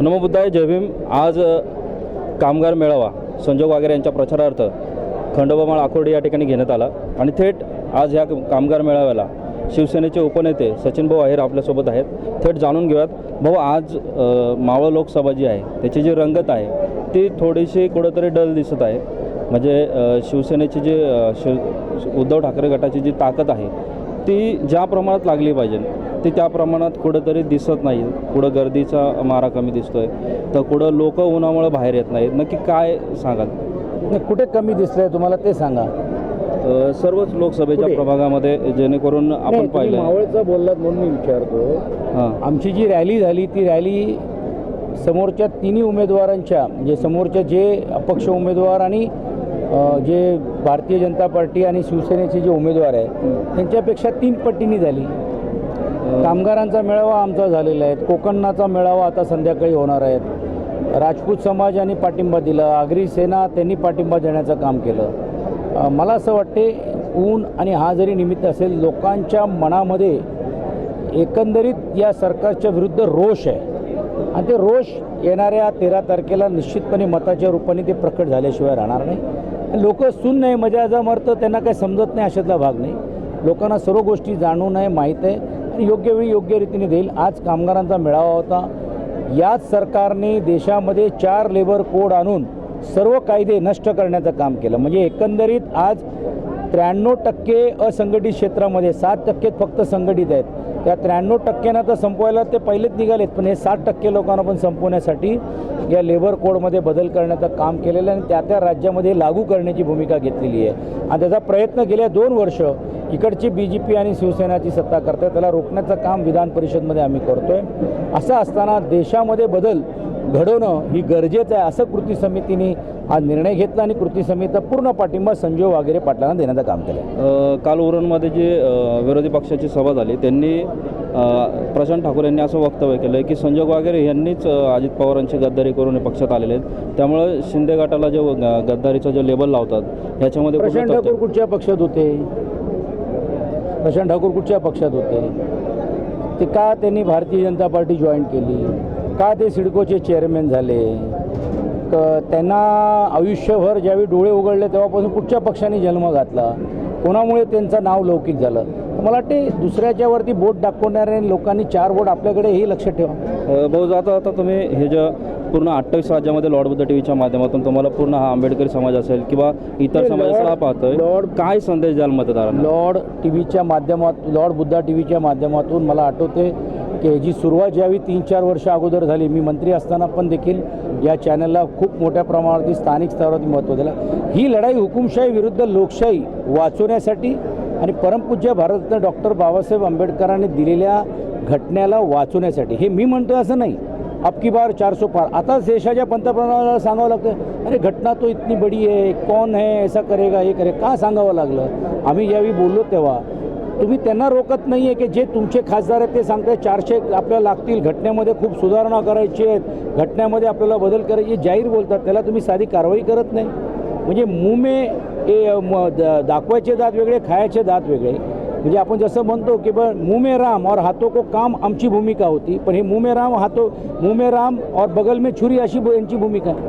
नमो बुद्धाय जय भीम. आज कामगार मेळावा संजोग वागेरे यांच्या प्रचारार्थ खंडोबामाळ आखोर्डे या ठिकाणी घेण्यात आला. आणि थेट आज ह्या कामगार मेळाव्याला शिवसेनेचे उपनेते सचिन भाऊ आहेर आपल्यासोबत आहेत. थेट जाणून घेऊयात. भाऊ आज मावळ लोकसभा जी आहे त्याची जी रंगत आहे ती थोडीशी कुठंतरी डल दिसत आहे. म्हणजे शिवसेनेची जी शिव उद्धव ठाकरे गटाची जी ताकद आहे ती ज्या प्रमाणात लागली पाहिजे ती त्या प्रमाणात कुठंतरी दिसत नाही. कुठं गर्दीचा मारा कमी दिसतोय. तर कुठं लोक उन्हामुळे बाहेर येत नाहीत. नक्की काय सांगाल? नाही, कुठे कमी दिसलंय तुम्हाला ते सांगा. सर्वच लोकसभेच्या कुठे? प्रभागामध्ये जेणेकरून नाही, आपण तुम्ही पाहिलं मावळचा बोललात म्हणून मी विचारतो. हां. आमची जी रॅली झाली ती रॅली समोरच्या तिन्ही उमेदवारांच्या म्हणजे समोरच्या जे अपक्ष उमेदवार आणि अ, जे भारतीय जनता पार्टी आणि शिवसेनेचे जे उमेदवार आहे त्यांच्यापेक्षा तीन पटींनी झाली. कामगारांचा मेळावा आमचा झालेला आहे. कोकणाचा मेळावा आता संध्याकाळी होणार आहेत राजपूत समाजाने पाठिंबा दिला. आगरी सेना त्यांनी पाठिंबा देण्याचं काम केलं. मला असं वाटते ऊन आणि हा जरी निमित्त असेल लोकांच्या मनामध्ये एकंदरीत या सरकारच्या विरुद्ध रोष आहे. आणि ते रोष येणाऱ्या तेरा तारखेला निश्चितपणे मताच्या रूपाने ते प्रकट झाल्याशिवाय राहणार नाही. लोक सुन नाही मजा जा मरतं त्यांना काही समजत नाही अशातला भाग नाही. लोकांना सर्व गोष्टी जाणून आहे माहीत आहे. योग्य वेळी योग्य रीतीने देईल. आज कामगारांचा मेळावा होता. याच सरकारने देशामध्ये चार लेबर कोड आणून सर्व कायदे नष्ट करण्याचं काम केलं. म्हणजे एकंदरीत आज त्र्याण्णव टक्के असंघटित क्षेत्रामध्ये सात टक्के फक्त संघटित आहेत. त्या त्र्याण्णव टक्क्यांना तर संपवायला ते पहिलेच निघालेत पण हे साठ टक्के लोकांना पण संपवण्यासाठी या लेबर कोडमध्ये बदल करण्याचं काम केलेलं आहे आणि त्या त्या राज्यामध्ये लागू करण्याची भूमिका घेतलेली आहे. आणि त्याचा प्रयत्न गेल्या दोन वर्ष इकडची बी जे पी आणि शिवसेनाची सत्ता करते त्याला रोखण्याचं काम विधान परिषदमध्ये आम्ही आहे असं असताना देशामध्ये बदल घडवणं ही गरजेचं आहे असं कृती समितीने हा निर्णय घेतला आणि कृती समितीचा पूर्ण पाठिंबा संजय वागेरे पाटलांना देण्याचं काम केलं काल उरणमध्ये जे विरोधी पक्षाची सभा झाली त्यांनी प्रशांत ठाकूर यांनी असं वक्तव्य केलं आहे की संजय वागेरे यांनीच अजित पवारांची गद्दारी करून पक्षात आलेले आहेत. त्यामुळे शिंदे गटाला जे गद्दारीचं जे लेबल लावतात ह्याच्यामध्ये प्रशांत ठाकूर कुठच्या पक्षात होते? प्रशांत ठाकूर कुठच्या पक्षात होते? ते का त्यांनी भारतीय जनता पार्टी जॉईन केली? का ते सिडकोचे चेअरमॅन झाले? त्यांना आयुष्यभर ज्यावेळी डोळे उघडले तेव्हापासून कुठच्या पक्षाने जन्म घातला? कोणामुळे त्यांचं नाव लौकिक झालं? मला वाटते दुसऱ्याच्यावरती बोट दाखवणाऱ्या लोकांनी चार बोट आपल्याकडे हे लक्षात ठेवा. भाऊ जाता आता तुम्ही हे जे पूर्ण अठ्ठावीस राज्यामध्ये लॉर्ड बुद्ध टीव्हीच्या माध्यमातून तुम्हाला पूर्ण हा आंबेडकरी समाज असेल किंवा इतर समाजाचा पाहतोय लॉर्ड- काय संदेश द्याल मतदारांना? लॉर्ड टी व्हीच्या माध्यमात लॉर्ड बुद्धा टी व्हीच्या माध्यमातून मला आठवते की ह्याची सुरुवात ज्यावेळी तीन चार वर्ष अगोदर झाली मी मंत्री असताना पण देखील या चॅनलला खूप मोठ्या प्रमाणावरती स्थानिक स्तरावरती महत्त्व दिलं. ही लढाई हुकुमशाही विरुद्ध लोकशाही वाचवण्यासाठी आणि परमपूज्य भारतरत्न डॉक्टर बाबासाहेब आंबेडकरांनी दिलेल्या घटनेला वाचवण्यासाठी. हे मी म्हणतो असं नाही. अबकी बार चारसो पार. आता देशाच्या पंतप्रधानाला सांगावं लागतं अरे घटना तो इतनी बडी आहे कौन है ऐसा करेगा हे करे का सांगावं लागलं? आम्ही ज्यावेळी बोललो तेव्हा तुम्ही त्यांना रोकत नाही आहे की जे तुमचे खासदार आहेत ते सांगताय चारशे आपल्याला लागतील. घटनेमध्ये खूप सुधारणा करायची आहेत. घटनेमध्ये आपल्याला बदल करायचे जाहीर बोलतात. त्याला तुम्ही साधी कारवाई करत नाही. म्हणजे मुमे हे म द- दाखवायचे दात वेगळे खायचे दात वेगळे. म्हणजे आपण जसं म्हणतो की ब मुमे राम और हातो को काम आमची भूमिका होती. पण हे मुमे राम हातो मुमे राम और बगल में छुरी अशी यांची भूमिका आहे.